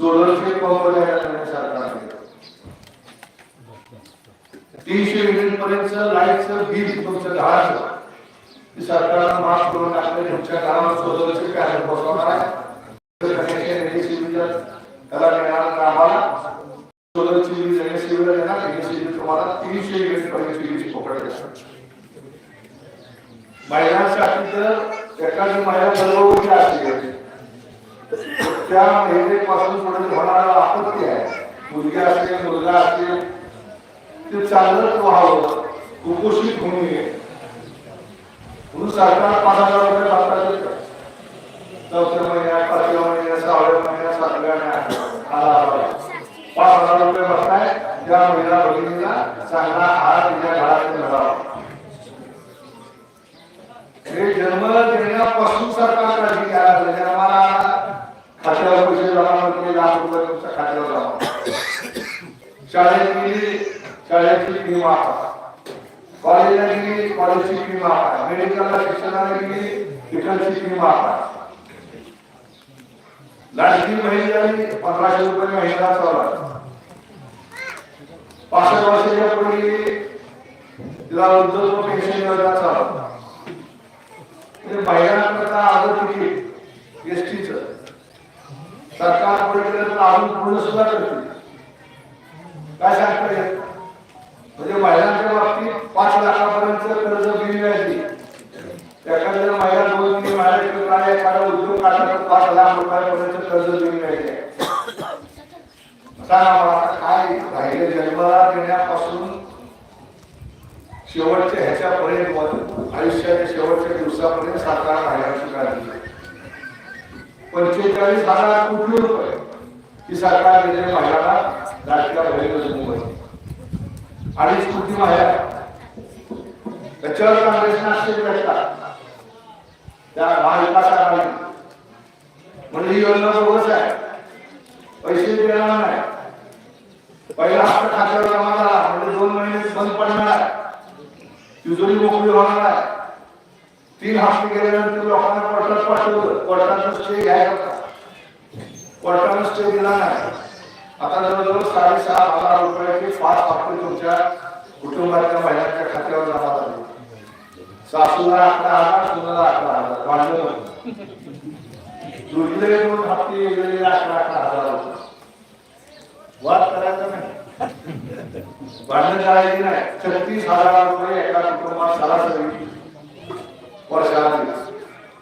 सोलरचे pump देण्यात तीनशे unit पर्यंत लाईटचं बिल तुमचं घराचं सरकारनं माफ करून टाकलं तुमच्या गावात सोलरचे पॅनल बसवणार आहे. त्याला मिळणार का सोलरची वीज NSCB ला देणार NSCB तुम्हाला तीनशे युनिट पर्यंत वीज पकडत महिलांसाठी तर एखादी महिला गर्भवती असते. त्या महिलेपासून पुढे होणारा आपत्ती आहे. मुलगी असते मुलगा असते ते चांगलंच व्हावं कुपोषित होऊ नये. म्हणून सरकार पाच हजार रुपये भारताचे चौथ्या महिन्यात पाचव्या महिन्यात सहाव्या महिन्यात सातव्या महिन्यात आला पाच हजार रुपये बसताय. त्या महिला भगिनीला चांगला आहार तिच्या घरात मिळावा. हे जन्म देण्यापासून सरकार काळजी घ्यायला लागलं म्हणजे जन्माला खात्यावर पैसे जमा तुम्ही लाख रुपये तुमच्या खात्यावर जमा शाळेत गेली शाळेची फी माफ कॉलेजला गेली कॉलेजची फी माफ आहे. मेडिकलला शिक्षणाला गेली तिकडची फी माफ लाडकी बहीण झाली पंधराशे रुपये महिना चालला पासष्ट वर्षाच्या पूर्वी तिला वृद्ध पेन्शन योजना चालवता म्हणजे महिलांकरता आलं तिकीट एसटीच सरकार पुढे तर अजून पूर्ण सुद्धा करते काय सांगता येत म्हणजे महिलांच्या बाबतीत पाच लाखापर्यंत कर्ज बिल व्याजी एखाद्या महिला दोन तीन एखादा उद्योग काढला तर पाच लाख रुपयापर्यंत कर्ज दिली जायचे सांगा मला काय राहिले जन्माला देण्यापासून शेवटच्या ह्याच्यापर्यंत आयुष्याच्या शेवटच्या दिवसापर्यंत सरकार राहिल्याची काळजी पंचेचाळीस हजार कोटी रुपये ही सरकार दिले महिलांना राजकीय बहिणी मुंबई अडीच कोटी महिला त्याच्यावर काँग्रेसने आश्चर्य भेटतात त्या महाविकास आघाडी. म्हणजे ही योजना बोगस आहे. पैसे देणार नाही. पहिला हप्ता खात्यावर जमा झाला. म्हणजे दोन महिने बंद पडणार आहे. तिजोरी मोकळी होणार आहे. तीन हप्ते गेल्यानंतर लोकांना कोर्टात पाठवलं कोर्टानं स्टे घ्यायला होता. कोर्टानं स्टे दिला नाही. आता जवळजवळ साडेसहा हजार रुपयाचे पाच हप्ते तुमच्या कुटुंबाच्या महिलांच्या खात्यावर जमा झाले. सासूला अकरा हजार सुनाला अकरा हजार. वाढलं दुसरे दोन हप्ते वेगवेगळे अकरा अकरा हजार रुपये वाद करायचा नाही. भांडण करायची नाही. छत्तीस हजार रुपये एका कुटुंबात सरासरी वर्षाला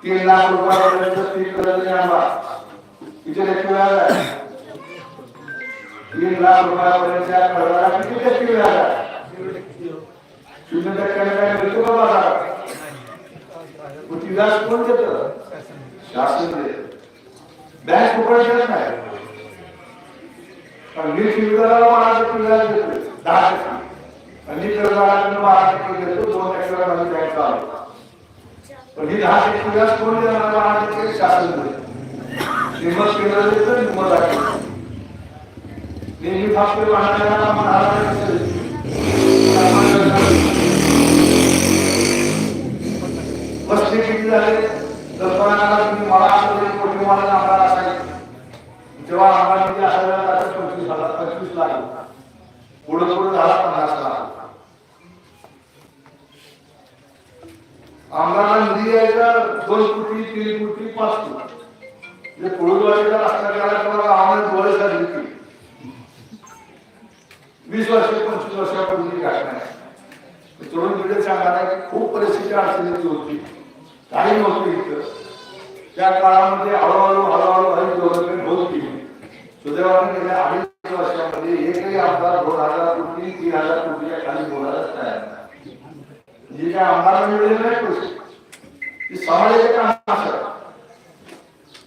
तीन लाख रुपयापर्यंत तीन कर्ज आणला. किती टक्के व्याज आहे तीन लाख रुपयापर्यंत त्या कर्जाला किती टक्के व्याज आहे शून्य टक्क्याने काय मिळतो का बाजारात मग ती व्याज कोण देत? शासन देत. बँक फुकट देत नाही. पण वीस युद्धाला बारा टक्के व्याज देतो दहा टक्के. आणि कर्जाला बारा टक्के देतो दोन टक्क्याला माझी बँक चालू पण हे दहा टक्के व्याज कोण देणार बारा टक्के शासन देते निमत केंद्र देतं निमत आहे नेहमी फास्ट वाहणाऱ्या महाराष्ट्रात वस्ती किती झाले दसऱ्याला तुम्ही मला असं तरी कोटी मला आमदार असायचे जेव्हा आम्हाला किती असायला त्याचं पंचवीस हजार पंचवीस लाख पुढे पुढे झाला पन्नास लाख आमदारांना निधी यायचा दोन कोटी तीन कोटी पाच कोटी म्हणजे पुढे रस्ता केला तेव्हा गावाने डोळे साजरी वीस वर्ष पंचवीस वर्षापूर्वी घटना आहे. तरुण पिढी सांगणार की खूप परिस्थिती अडचणीची होती. काही नव्हती इथं. त्या काळामध्ये हळूहळू हळूहळू हळू डेव्हलपमेंट होत. गेली सुदैवाने गेल्या अडीच वर्षामध्ये एकही आमदार दोन हजार कोटी तीन हजार कोटीच्या खाली बोलायलाच तयार नाही. म्हणजे जे काय आमदार मिळलेले नाही पैसे. ती समाजाचे काम असतात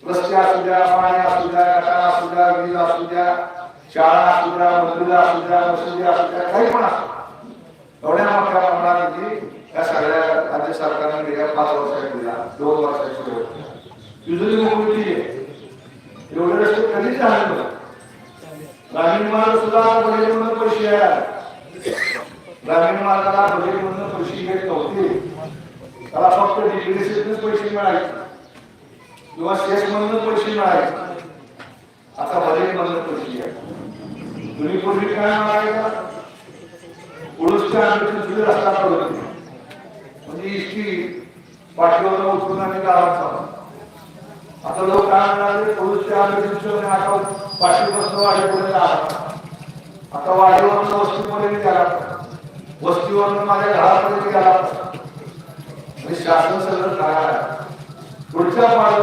रस्ते असू द्या पाणी असू द्या गटार असू द्या वीज असू द्या शाळा असू द्या मंदिरं असू द्या मशिदी असू द्या काही पण असू. एवढ्या मोठ्या प्रमाणात या सगळ्या राज्य सरकारने गेल्या पाच वर्षात दिला दोन वर्षाची युजली मोबिलिटी एवढे रस्ते कधीच झाले नव्हते. ग्रामीण मार्ग सुद्धा बजेट म्हणून पैसे आहे. ग्रामीण मार्गाला बजेट म्हणून पैसे घेत नव्हते त्याला फक्त डिग्रीसेच पैसे मिळायचे. किंवा शेष म्हणून पैसे मिळायचे आता बजेट बंद पैसे आहे तुम्ही पूर्वी काय म्हणाले का पुरुषच्या आंब्याची सुद्धा रस्ता होती म्हणजे इतकी पाठीवर उचलून आणि गावात चालू आता लोक काय म्हणाले पुरुषच्या आंब्याची सुद्धा आता पाठीपासून वाढीपर्यंत आला आता वाडीवरून वस्तीपर्यंत गेला वस्तीवरून माझ्या घरापर्यंत गेला म्हणजे शासन सगळं तयार आहे पुढच्या पाच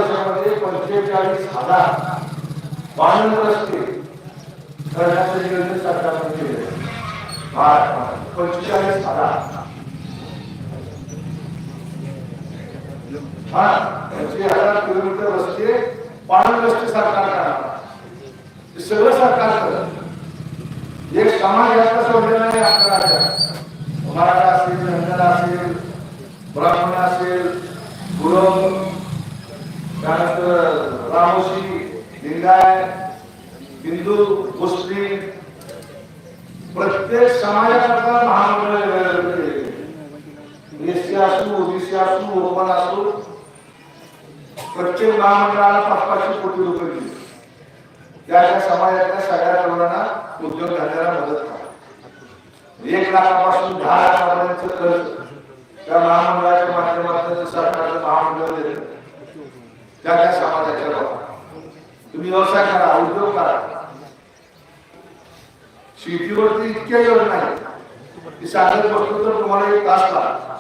पंचेचाळीस हजार बांधून रस्ते करण्याचं नियोजन सरकारने केले पंचेचाळीस हजार. हा पंचवीस हजार किलोमीटर रस्ते पाणी रस्ते सरकार करणार. सगळं सरकार करत एक समाज याचा सोडलेला नाही आपल्या मराठा असेल धनगर असेल ब्राह्मण असेल गुरव हिंदू मुस्लिम प्रत्येक समाजाकरता महामंडळ एससी असू ओबीसी असू ओपन असू प्रत्येक महामंडळाला पाच पाचशे कोटी रुपये दिले. त्या त्या समाजातल्या सगळ्या तरुणांना उद्योग धंद्याला मदत करा. एक लाखापासून दहा लाखापर्यंत कर्ज. त्या महामंडळाच्या माध्यमातून सरकारचं महामंडळ देतं त्या त्या समाजाच्या तुम्ही व्यवसाय करा उद्योग करा. शेतीवरती इतक्या योजना आहेत. की सांगत बसलो तर तुम्हाला एक तास लागला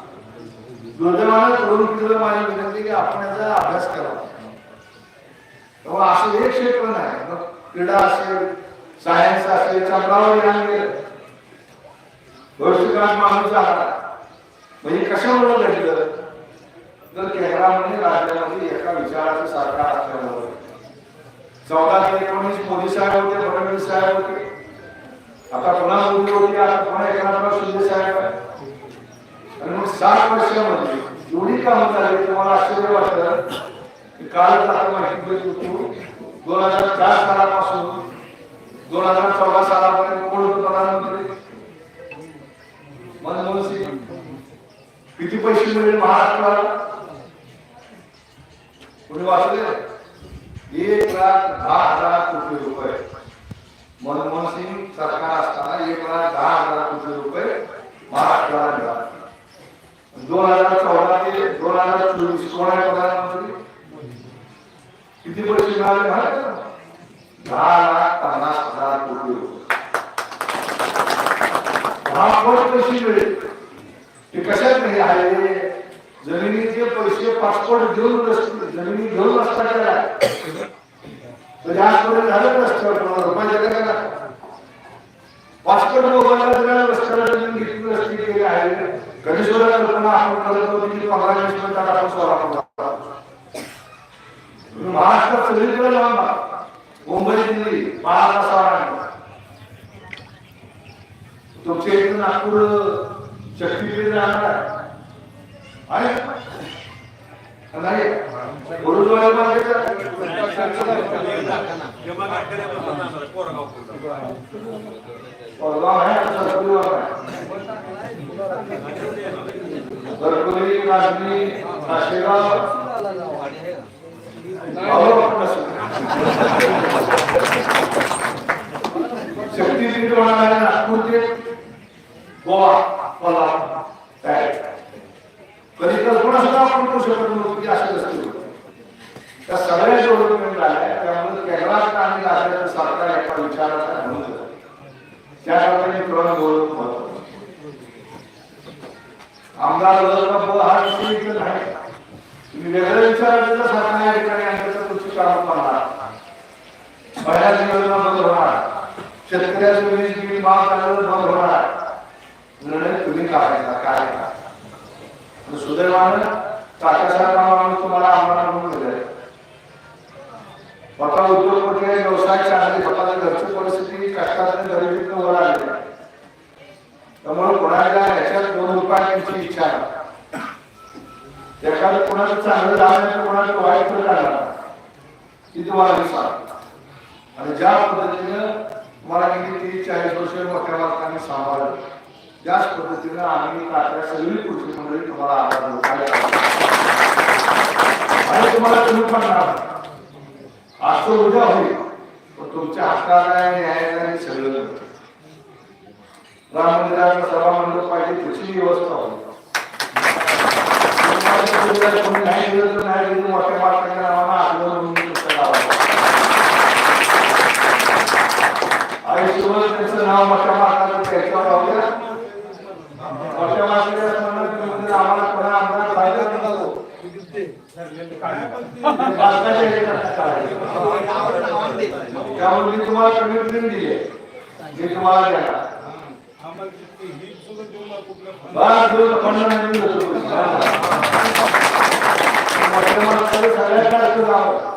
दुर्दैवानं तरुण पिढीला माझी विनंती की आपण याचा अभ्यास करावा तेव्हा असं हे क्षेत्र नाही. मग क्रीडा असेल सायन्स असेल चंद्रावर यान भविष्यकाळ माणूस आला. म्हणजे कशामुळे घडलं? तर केंद्रामध्ये राज्यामध्ये एका विचाराचं सरकार असल्यामुळे चौदा ते एकोणीस मोदी साहेब होते फडणवीस साहेब होते. आता पुन्हा मुली होती आता पुन्हा एखादा शिंदे साहेब आहे आणि मग सात वर्षामध्ये एवढी कामं झाली तुम्हाला आश्चर्य वाटतं की कालच आता माहिती देत होतो दोन हजार चार सालापासून दोन हजार चौदा सालापर्यंत कोण होतं प्रधानमंत्री? मनमोहन सिंग किती पैसे मिळेल महाराष्ट्राला? कोणी वाचले? एक लाख दहा हजार कोटी रुपये. मनमोहन सिंग सरकार असताना एक लाख दहा हजार कोटी रुपये महाराष्ट्राला मिळाले. दोन हजार चौदा ते दोन हजार चोवीस कोण आहे प्रधानमंत्री किती पैसे मिळाले माहिती दहा लाख पन्नास हजार कोटी रुपये. दहा कोटी पैसे मिळेल? ते कशात नाही आहे? जमिनीचे पैसे पासपोर्ट घेऊन जमिनी घेऊन असता केला तर आजपर्यंत झालं नसतं रुपये जगा का पासपोर्ट मोबाईलला घेतली रस्ते केले आहे कधी सुद्धा आपण करत होती की पंधरा वीस मिनिटात आपण महाराष्ट्रात सगळीकडे जाऊन मुंबई दिल्ली बारा तुमच्या इथे नागपूर शक्तीपीठ जाणार आहे. आहे का? नाही गुरुद्वारा होणार आहे नागपूर ते गोवा कोल्हापूर काय कधी कल्पना सुद्धा आपण करू शकत नव्हतो की असे रस्ते होते. त्या सगळ्या डेव्हलपमेंट झाल्या त्यामुळे केंद्रात आणि राज्याचं सरकार एका विचाराचा म्हणून झालं. त्यासाठी मित्रांनो गौरव महत्त्वाचं. आमदार वरदराव हा विषय इथं नाही तुम्ही वेगळ्या सरकार या ठिकाणी काम करणार बऱ्याच योजना बंद होणार. शेतकऱ्याचं वीज बिल माफ बंद होणार. निर्णय तुम्ही काय सुदैवानं तात्यासाहेब नावानं तुम्हाला आम्हाला म्हणून दिलंय. स्वतः उद्योगपती व्यवसाय चांगलं झालं कोणाचं वाईट करणार ती तुम्हाला विचार आणि ज्या पद्धतीनं तुम्हाला किती तीस चाळीस वर्ष मोठ्या मालकांनी सांभाळलं त्याच पद्धतीनं आम्ही आपल्या सगळी कृषी मंडळी तुम्हाला आधार देऊ. आणि तुम्हाला तुम्ही पडणार आज तर उद्या होईल पण तुमच्या हातात आहे न्यायालय सगळं. राम मंदिराचं सभा मंडळ पाहिजे त्याची व्यवस्था होईल कोणी नाही दिलं तर नाही दिलं मोठ्या माणसाच्या नावानं आपलं म्हणून आयुष्यभर त्यांचं नाव मोठ्या माणसाचं त्याच्यावर राहू मोठ्या माणसाच्या आम्हाला कोणा आमदार त्यामुळे मी तुम्हाला कमिटमेंट दिली मी तुम्हाला देणार बस दोन पन्नास मिनिटं होतो.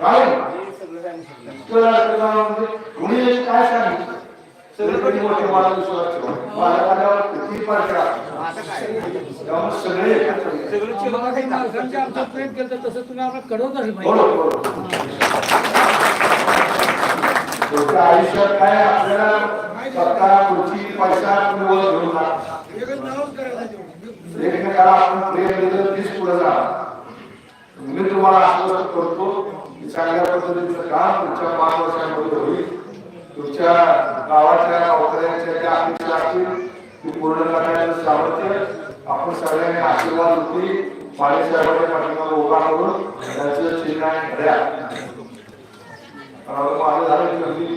काय म्हणजे काय सांगितलं सगळीकडे मोठे मला विश्वास ठेवा. मला किती त्यामुळे सगळे एकत्र येतात. माणसांच्या प्रेम केलं तसं तुम्ही आम्हाला कळवत असेल बोलो, आयुष्यात काय आपल्याला सत्ता खुर्ची पैसा तुम्ही वर घेऊन जा. एकमेकाला आपण प्रेम दिलं तीच पुढे जा मी तुम्हाला आश्वस्त करतो की चांगल्या पद्धतीचं काम तुमच्या पाच वर्षामध्ये होईल. तुमच्या गावाच्या गावकऱ्यांच्या ज्या अपेक्षा असतील ती पूर्ण करण्याचं सामर्थ्य आपण सगळ्यांनी आशीर्वाद होती माळी साहेबांच्या पाठीमागे उभा करून त्याचं चिन्ह आहे. माझं झालं की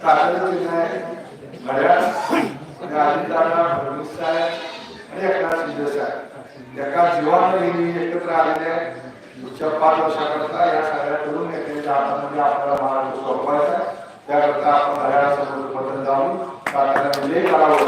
सातारा जिल्हा आहे मराठा आणि फडणवीस साहेब आणि एकनाथ शिंदे साहेब एका जीवानं नेहमी एकत्र सगळ्या करून नेत्यांच्या हातामध्ये आपल्याला महाराष्ट्र सोपवायचा त्याकरता आपण हरियाणासमोर बदल जाऊन साताऱ्यामध्ये करावं